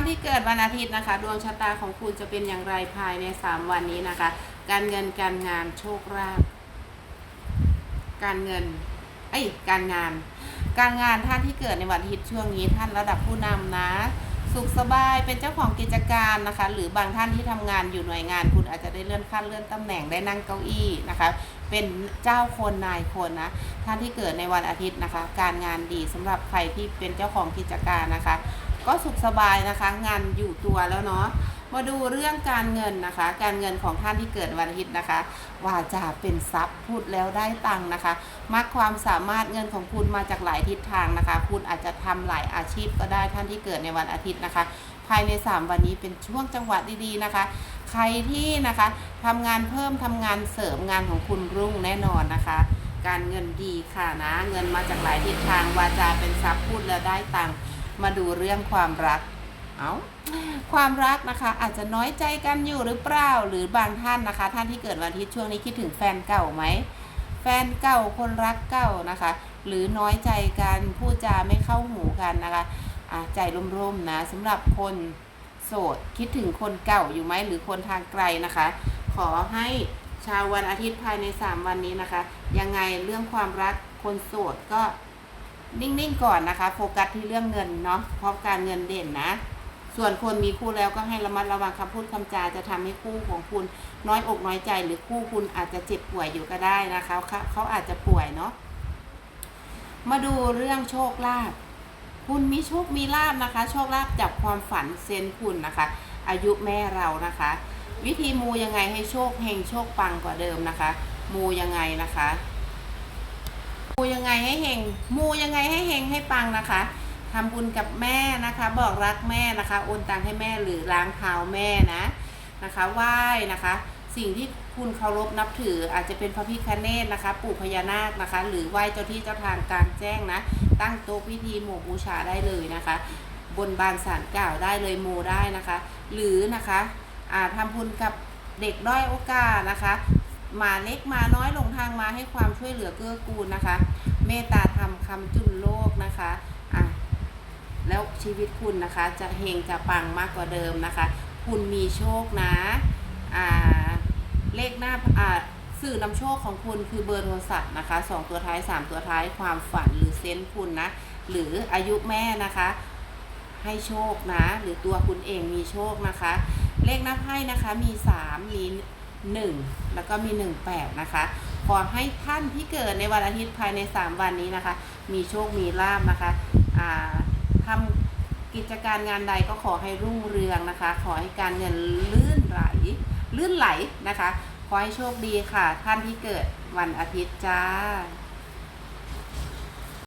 านที่เกิดวันอาทิตย์นะคะ ดวงชะตาของคุณจะเป็นอย่างไรภายใน 3 วันนี้นะคะ การเงินการงานโชคลาภการเงินเอ้การงาน การงานท่านที่เกิดในวันอาทิตย์ช่วงนี้ท่านระดับผู้นำนะ สุขสบายเป็นเจ้าของกิจการนะคะ หรือบางท่านที่ทำงานอยู่หน่วยงาน คุณอาจจะได้เลื่อนขั้นเลื่อนตำแหน่งได้นั่งเก้าอี้นะคะ เป็นเจ้าคนนายคนนะท่านที่เกิดในวันอาทิตย์นะคะ การงานดีสำหรับใครที่เป็นเจ้าของกิจการนะคะ ก็สุขสบายนะคะ งานอยู่ตัวแล้วเนาะมาดูเรื่องการเงินนะคะ การเงินของท่านที่เกิดวันอาทิตย์นะคะว่าจะเป็นทรัพย์พูดแล้วได้ตังค์นะคะมักความสามารถเงินของคุณมาจากหลายทิศทางนะคะ คุณอาจจะทำหลายอาชีพก็ได้ท่านที่เกิดในวันอาทิตย์นะคะ ภายใน 3 วันนี้เป็นช่วงจังหวะดีๆนะคะ ใครที่นะคะทำงานเพิ่มทำงานเสริมงานของคุณรุ่งแน่นอนนะคะ การเงินดีค่ะนะ เงินมาจากหลายทิศทางวาจาเป็นทรัพย์พูดแล้วได้ตังค์ มาดูเรื่องความรัก เอาความรักนะคะอาจจะน้อยใจกันอยู่หรือเปล่า หรือบางท่านนะคะ ท่านที่เกิดวันอาทิตย์ช่วงนี้คิดถึงแฟนเก่าไหม แฟนเก่าคนรักเก่านะคะ หรือน้อยใจกันพูดจาไม่เข้าหูกันนะคะะใจร่มๆนะสำหรับคนโสดคิดถึงคนเก่าอยู่ไหมหรือคนทางไกลนะคะ ขอให้ชาววันอาทิตย์ภายใน 3 วันนี้นะคะ ยังไงเรื่องความรักคนโสดก็ นิ่งๆก่อนนะคะ โฟกัสที่เรื่องเงินเนาะเพราะการเงินเด่นนะ ส่วนคนมีคู่แล้วก็ให้ระมัดระวังคำพูดคำจาจะทำให้คู่ของคุณน้อยอกน้อยใจ หรือคู่คุณอาจจะเจ็บป่วยอยู่ก็ได้นะคะเขาเขาอาจจะป่วยเนาะมาดูเรื่องโชคลาภคุณมีโชคมีลาบนะคะ โชคลาภจากความฝันเซนคุณนะคะ อายุแม่เรานะคะ วิธีมูยังไงให้โชคเฮงโชคปังกว่าเดิมนะคะ มูยังไงนะคะ มูยังไงให้เฮงมูยังไงให้เฮงให้ปังนะคะทำบุญกับแม่นะคะ บอกรักแม่นะคะโอนตังให้แม่หรือล้างเท้าแม่นะนะคะไหว้นะคะ สิ่งที่คุณเคารพนับถืออาจจะเป็นพระพิฆเนศนะคะ ปู่พญานาคนะคะ หรือไหว้เจ้าที่เจ้าทางกลางแจ้งนะ ตั้งโต๊ะพิธีหมู่บูชาได้เลยนะคะ บนบานสารกล่าวได้เลยโมได้นะคะ หรือนะคะอ่าทำบุญกับเด็กด้อยโอกาสนะคะ มาเล็กมาน้อยหลงทางมาให้ความช่วยเหลือเกื้อกูลนะคะ เมตตาธรรมคำจุนโลกนะคะอะแล้วชีวิตคุณนะคะจะเฮงจะปังมากกว่าเดิมนะคะ คุณมีโชคนะอ่าเลขหน้าอ่าสื่อนำโชคของคุณคือเบอร์โทรศัพท์นะคะสองตัวท้ายสามตัวท้ายความฝันหรือเซนส์คุณนะ หรืออายุแม่นะคะ ให้โชคนะ หรือตัวคุณเองมีโชคนะคะ เลขหนับให้นะคะมี 3 มี 1 แล้วก็มี 18 นะคะ ขอให้ท่านที่เกิดในวันอาทิตย์ภายใน 3 วันนี้นะคะ มีโชคมีลาบนะคะอ่าทำกิจการงานใดก็ขอให้รุ่งเรืองนะคะ ขอให้การเงินลื่นไหลลื่นไหลนะคะ ขอให้โชคดีค่ะ ท่านที่เกิดวันอาทิตย์จ้า